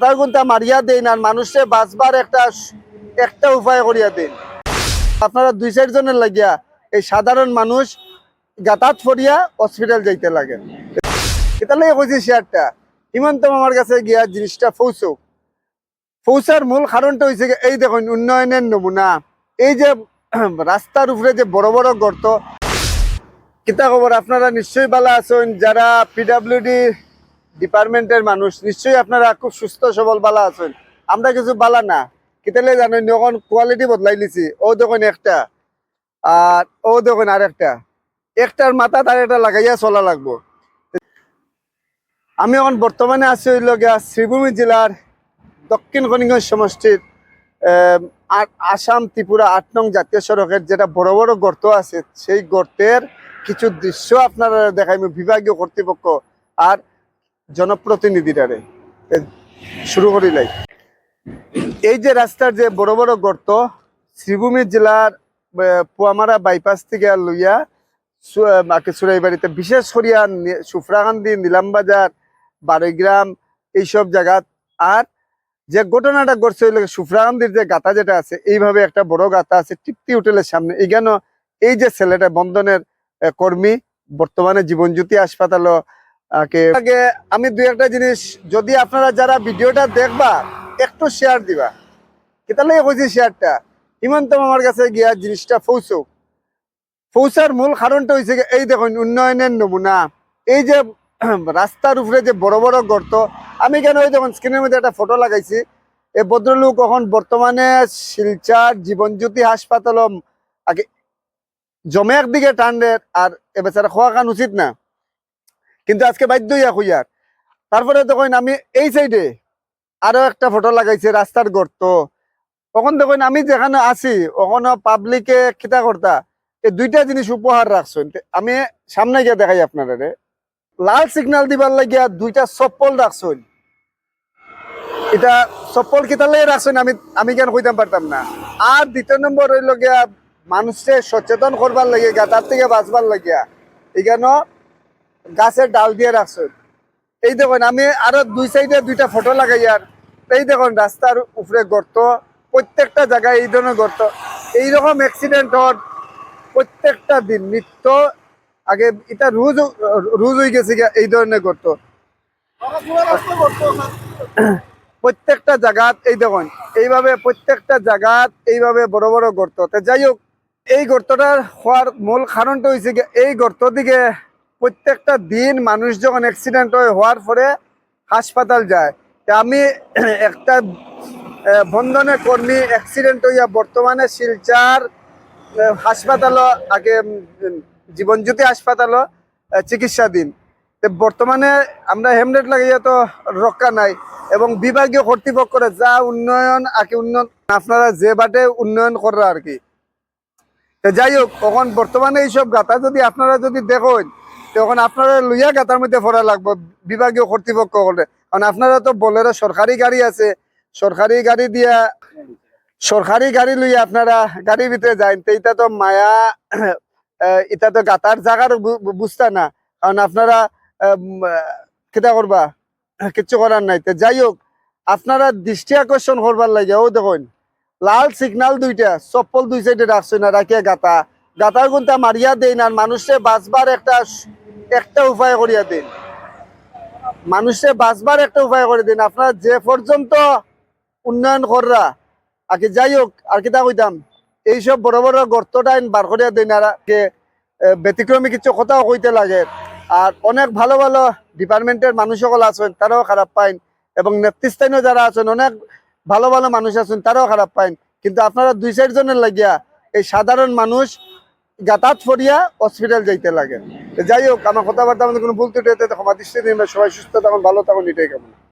তার গুনটা মারিয়া দেন আর মানুষে বাঁচবার একটা একটা উপায় করিয়া দেন। আপনারা দুই চার লাগিয়া এই সাধারণ মানুষ যাতায়াত ফরিয়া হসপিটাল যাইতে লাগে এটা লাগে কইছি শেয়ারটা, হিমন্ত আমার কাছে গিয়া জিনিসটা পৌঁছক। পৌঁছার মূল কারণটা হয়েছে এই দেখুন, উন্নয়নের নমুনা। এই যে রাস্তার উপরে যে বড় বড় গর্ত, কিতা খবর? আপনারা নিশ্চয়ই ভালো আছেন। যারা পিডাব্লিউডি ডিপার্টমেন্টের মানুষ, নিশ্চয়ই আপনারা খুব সুস্থ, সবল, বালা আছেন। আমরা কিছু বালা না। কিতালে জানেন, যখন কোয়ালিটি বদলাই লিছি ও দেখুন একটা, আর ও দেখুন আর একটা। একটার মাথা তার একটা লাগাইয়া চলা লাগবো। আমি এখন বর্তমানে আছি হইল গিয়া শ্রীভূমি জেলার দক্ষিণ করিমগঞ্জ সমষ্টির আসাম, ত্রিপুরা, আট নং জাতীয় সড়কের যেটা বড় বড় গর্ত আছে, সেই গর্তের কিছু দৃশ্য আপনারা দেখাইব বিভাগীয় কর্তৃপক্ষ। আর জনপ্রতিনিধিরারে শুরু করিলাই এই যে রাস্তার যে বড় বড় গর্ত, শ্রীভূমি জেলার পুয়ামারা বাইপাস থেকে লইয়া সুরাইবাড়িতে, বিশেষ করিয়া সুফরাকান্দি নীলামবাজার বারোগ্রাম এইসব জায়গাত আর যে ঘটনাটা ঘটছে সুফরাকান্দির যে গাতা যেটা আছে, এইভাবে একটা বড় গাতা আছে তৃপ্তি হোটেলের সামনে। এইখানে এই যে ছেলেটা বন্ধনের কর্মী, বর্তমানে জীবন জ্যোতি হাসপাতাল আগে আমি দুই একটা জিনিস, যদি আপনারা যারা ভিডিওটা দেখবা, একটু শেয়ার দিবা। কেতা লাগে কইছি শেয়ারটা হিমন্ত আমার কাছে গিয়া জিনিসটা পৌঁছক। পৌঁছার মূল কারণটা হয়েছে এই দেখুন, উন্নয়নের নমুনা। এই যে রাস্তার উপরে যে বড় বড় গর্ত, আমি কেন ওই দেখুন স্ক্রিনের মধ্যে একটা ফটো লাগাইছি। এই ভদ্রলোক এখন বর্তমানে শিলচার জীবনজ্যোতি হাসপাতাল আগে জমে একদিকে টান্ডের আর এ বেচারা খোয়া খান উচিত না। কিন্তু আজকে বাধ্য হইয়া খুঁজার তারপরে দেখুন আমি এই সাইডে আরও একটা ফটো লাগাইছি, রাস্তার গর্ত। তখন দেখুন আমি যেখানে আছি, ওখানে পাবলিকে খিতা কর্তা এই দুইটা জিনিস উপহার রাখছেন। আমি সামনে গিয়ে দেখাই আপনারা লাল সিগন্যাল দিবার লাগিয়া দুইটা চপ্পল রাখছেন। এটা চপ্পল কিতালে রাখছেন, আমি আমি কেন কইতাম পারতাম না। আর দ্বিতীয় নম্বর হইল গিয়া মানুষকে সচেতন করবার লাগে গাতার থেকে বাঁচবার লাগিয়া। এখানে গাছের ডাল দিয়ে রাখছেন এই দেখুন, আমি আরও দুই সাইডে দুইটা ফটো লাগাই আর। এই দেখুন, রাস্তার উপরে গর্ত, প্রত্যেকটা জায়গায় এই ধরনের গর্ত। এইরকম অ্যাক্সিডেন্ট হওয়ার প্রত্যেকটা দিন, নিত্য আগে এটা রোজ রোজ হয়ে গেছে এই ধরনের গর্ত। প্রত্যেকটা জায়গাত এই দেখুন, এইভাবে প্রত্যেকটা জায়গাত এইভাবে বড় বড় গর্ত। যাই হোক, এই গর্তটার হওয়ার মূল কারণটা হয়েছে এই গর্ত দিকে প্রত্যেকটা দিন মানুষ যখন অ্যাক্সিডেন্ট হয় হওয়ার পরে হাসপাতাল যায়। তা আমি একটা আহ, বন্ধনের কর্মী অ্যাক্সিডেন্ট হইয়া বর্তমানে শিলচার আহ, হাসপাতাল আগে জীবনজ্যোতি হাসপাতাল চিকিৎসাধীন। তো বর্তমানে আমরা হেমলেট লাগাইয়া তো রক্ষা নাই এবং বিভাগীয় কর্তৃপক্ষরা যা উন্নয়ন আগে উন্নয়ন আপনারা যে বাটে উন্নয়ন করা আর কি। যাই হোক তখন বর্তমানে এইসব গাথা যদি আপনারা যদি দেখেন তখন আপনারা লইয়া গাতার মধ্যে ফোরা লাগবে বিভাগীয় কর্তৃপক্ষ করে কারণ আপনারা তো বলেরও সরকারি গাড়ি আছে সরকারি গাড়ি দিয়া সরকারি গাড়ি লইয়া আপনারা গাড়ির ভিতরে তো এটা তো মায়া এটা তো গাতার বু- বুঝতা না। কারণ আপনারা আহ, করবা? কিচ্ছু করার নাই। তো যাই হোক আপনারা দৃষ্টি আকর্ষণ করবার লাগে ও দেখুন লাল সিগনাল দুইটা চপ্পল দুই সাইডে রাখছে না রাখিয়া গাতা গাতার গুনটা মারিয়া দেন আর মানুষে বাঁচবার একটা একটা উপায় করিয়া দেন মানুষে বাঁচবার একটা উপায় করে দিন আপনারা যে পর্যন্ত উন্নয়ন কররা আর কি যাই হোক আর কিতা কইতাম এইসব বড় বড় গর্তটাইন বার করিয়া দিন আর কে, ব্যতিক্রমী কিছু কথাও কইতে লাগে। আর অনেক ভালো ভালো ডিপার্টমেন্টের মানুষ সকল আছেন তারাও খারাপ পাইন এবং নেতৃস্থানীয় যারা আছেন অনেক ভালো ভালো মানুষ আছেন তারাও খারাপ পাইন কিন্তু আপনারা দুই চারজনের লাগিয়া এই সাধারণ মানুষ যাতায়াত ফরিয়া হসপিটাল যাইতে লাগে। যাই হোক, আমার কথাবার্তা, আমাদের কোনো ভুল ত্রুটি সবাই সুস্থ তখন ভালো তখন এটাই কেমন।